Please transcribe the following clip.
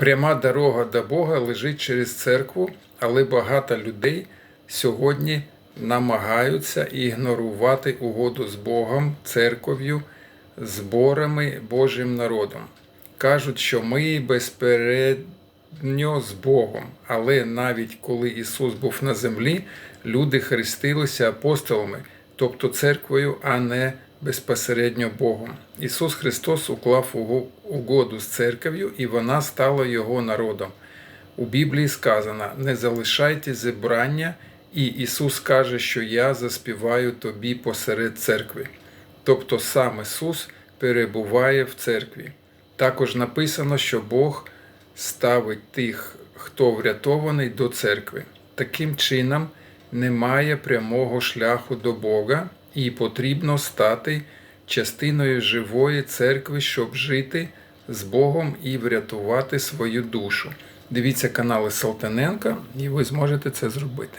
Пряма дорога до Бога лежить через церкву, але багато людей сьогодні намагаються ігнорувати угоду з Богом, церков'ю, зборами Божим народом. Кажуть, що ми безпередньо з Богом, але навіть коли Ісус був на землі, люди хрестилися апостолами, тобто церквою, а не безпосередньо Богом. Ісус Христос уклав угоду з церков'ю, і вона стала Його народом. У Біблії сказано: не залишайте зібрання, і Ісус каже, що я заспіваю тобі посеред церкви. Тобто сам Ісус перебуває в церкві. Також написано, що Бог ставить тих, хто врятований до церкви. Таким чином, немає прямого шляху до Бога, і потрібно стати частиною живої церкви, щоб жити з Богом і врятувати свою душу. Дивіться канали Салтаненка, і ви зможете це зробити.